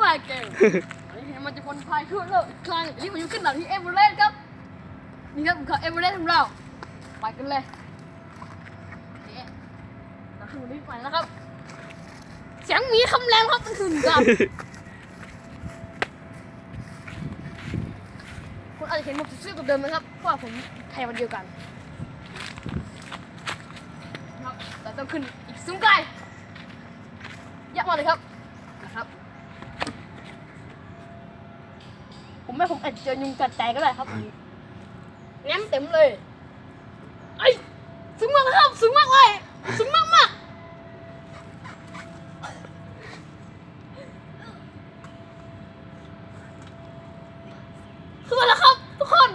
ปลายเก่งอันมันจะพ้นภัยทั่วโลกอีกครั้งอันนี้ผมอยู่ขึ้นหลังที่เอเวอเรสต์ครับ นี่ครับเขาเอเวอเรสต์ของเรา ไปกันเลยนี่เราขึ้นมาที่ไปแล้วครับ เสียงมีคำแรงครับมันขึ้นครับคุณอาจจะเห็นผมซื้อกับเดิมนะครับ เพราะผมไทยวันเดียวกันครับเราต้องขึ้นอีกสูงไกลยากมากเลยครับ ผม ไม่ผมอาจจะเจอยุงกัดแตกก็ได้ครับวันนี้แง้มเต็มเลยไอ้ยสูงมากเลยครับสูงมากเลยสูงมากมากขึ้นมาแล้วครับ ทุกคน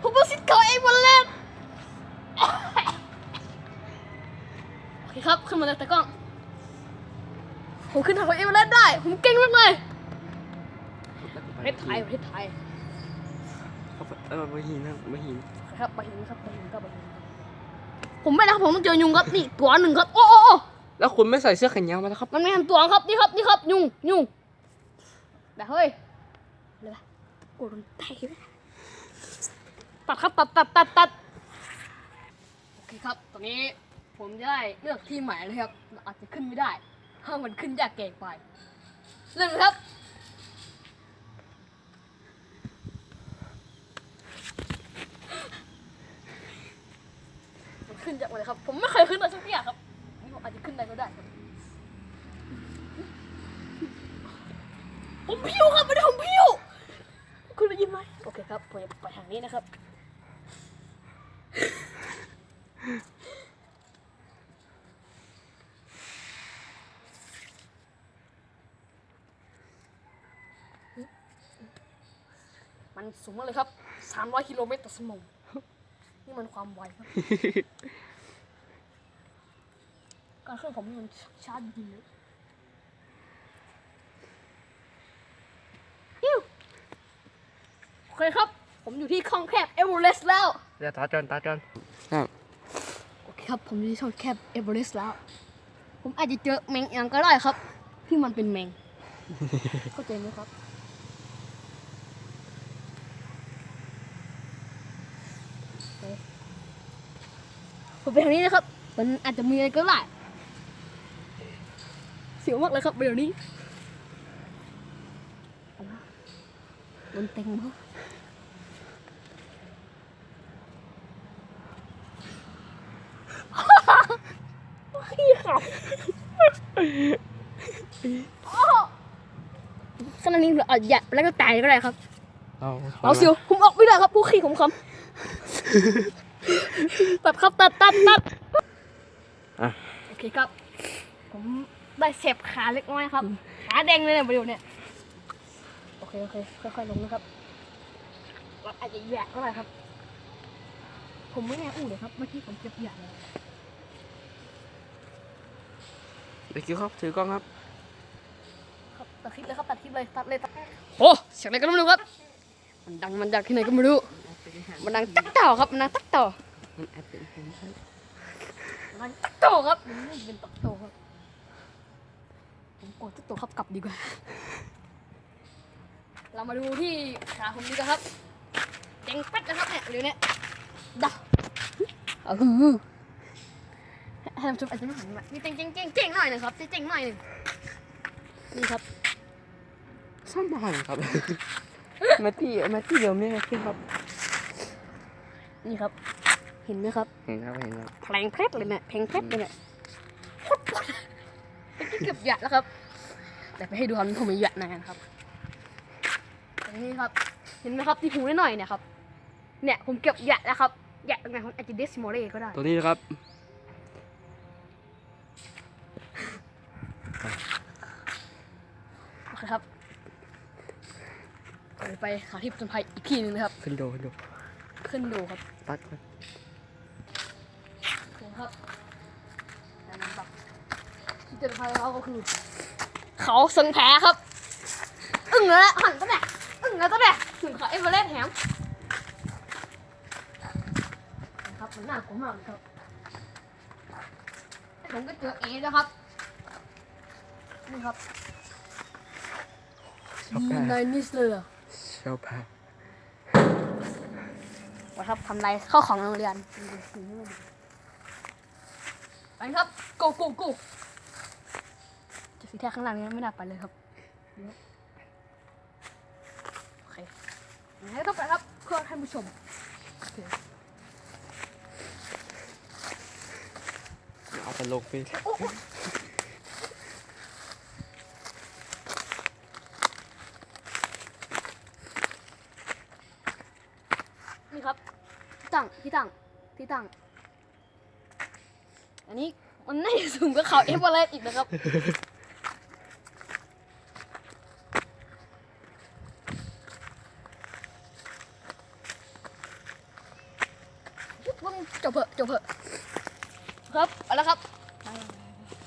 ผมเป็นสิทธิ์เก่าเองวันแรกโอเคครับขึ้นมาเลยตากล้องผมขึ้นทางเอเวอเรสต์ได้ ผมเก่งมากเลย ประเทศไทยประเทศไทยเออมาหินนะมาหินครับไปหินครับไปหินครับไปหินผมไม่นะครับผมต้องเจอยุงครับนี่ตัวหนึ่งครับโอ้โอ้โอ้แล้วคุณไม่ใส่เสื้อแขนยาวมาแล้วครับ มันไม่ทำตัวครับนี่ครับนี่ครับ ยุงยุงแต่เฮ้ยเลยปะโอ้โดนไตเลยตัดครับตัดตัดตัดตัดโอเคครับตอนนี้ผมจะได้เลือกที่ใหม่เลยครับอาจจะขึ้นไม่ได้ถ้ามันขึ้นยากเกินไปเริ่มเลยครับ ขึ้นจากอะไรครับ ผมไม่เคยขึ้นเลยสักอย่างครับนี่ผมอาจจะขึ้นได้ก็ได้ครับผมพิวครับไม่ได้ผมพิวคุณได้ยินไหมโอเคครับผมจะไปทางนี้นะครับมันสูงมากเลยครับ 300 กิโลเมตรต่อชั่วโมง นี่มันความไวครับ การเคลื่อนผมนี่มันช้าจริงเลยฮิวโอเคครับ ผมอยู่ที่คลองแคบเอเวอเรสต์แล้วอย่าตาจอนตาจอนครับโอเคครับ ผมอยู่ที่ช่องแคบเอเวอเรสต์แล้ว ผมอาจจะเจอแมงอย่างก็ได้ครับ ที่มันเป็นแมงเข้าใจไหมครับ ผมไปทางนี้นะครับ มันอาจจะมีอะไรก็ได้เสียวมากเลยครับเดี๋ยวนี้บนเต็งมั้งขี้ขับขนาดนี้เราอาจจะแล้วก็ตายก็ได้ครับ เอาเอาเสียวผมออกไม่ได้ครับผู้ขี้ผมคำ ตัดครับตัดตัดตัดอะ โอเคครับ ผมได้เสบขาเล็กน้อยครับ ขาแดงเลยเนี่ยประเดี๋ยวเนี่ย โอเคโอเคค่อยๆลงนะครับเราอาจจะแยกก็ได้ครับ ผมไม่แน่อู้เลยครับ เมื่อกี้ผมเจ็บแยกเลยเด็กคิวครับ ถือกล้องครับครับตัดคลิปเลยครับตัดคลิปเลยตัดเลยตัดโอ้เสียงอะไรก็ไม่รู้ครับ มันดังมันดังที่ไหนก็ไม่รู้ มันดังตักต่อครับมันดังตักต่อมันแอบเป็นผมครับมันตักโตครับมันไม่เป็นตักโตครับผมกดตักโตครับกลับดีกว่า เรามาดูที่ขาผมดีกว่าครับเจ๋งเป็ดนะครับเนี่ยเดี๋ยวเนี้ดักเออให้ท่านผู้ชมอาจจะไม่หันมามีเจ๋งเจ๋งเจ๋งเจ๋งหน่อยหนึงครับเจ๋งเจ๋งหน่อยหนึ่งนี่ครับสบายครับแมตตี้แมตตี้เดี๋ยวนี้ขึ้นครับ นี่ครับ เห็นไหมครับ เห็นครับเห็นครับแผลงเพชรเลยเนี่ยแผลงเพชรเลยเนี่ยโคตรปวดเมื่อกี้เกือบหยัดแล้วครับ แต่ไปให้ดูครับผมไม่หยัดนานครับอันนี้ครับ เห็นไหมครับที่หูนิดหน่อยเนี่ยครับ เนี่ยผมเกือบหยัดแล้วครับหยัดตรงไหนผมอาจจะเดซิโมเรก็ได้ ตัวนี้นะครับโอเคครับเดี๋ยวไปหาที่ผจญภัยอีกที่หนึงนะครับขึ้นโดขึ้นโด ขึ้นดูครับตัดก่อนโอเคครับแต่มันแบบที่ผจญภัยเราก็คือ เขาเซิงแพ้ครับ อึ้งเลยละหันตั้งแต่อึ้งแล้วตั้งแต่ถึงเขาเอเวอเรสต์แถมนะครับมันน่ากลัวมากเลยครับผมก็เจอเอนะครับนี่ครับชอบแพ้นายนิสเลยเหรอชอบแพ้ ว่าครับทำลายข้าวของโรงเรียนไปครับ go go go จะสีแท้ข้างหลังนี้ไม่น่าไปเลยครับเดี๋ยวโอเคงั้นก็ไปครับเพื่อท่านผู้ชมโอเคเอาไปลงไป ครับที่ตั้งที่ตั้งที่ตั้ง อันนี้มันน่าจะสูงกว่าเขาเอเวอเรสต์อีกนะครับ จบเถอะจบเถอะครับเอาละครับ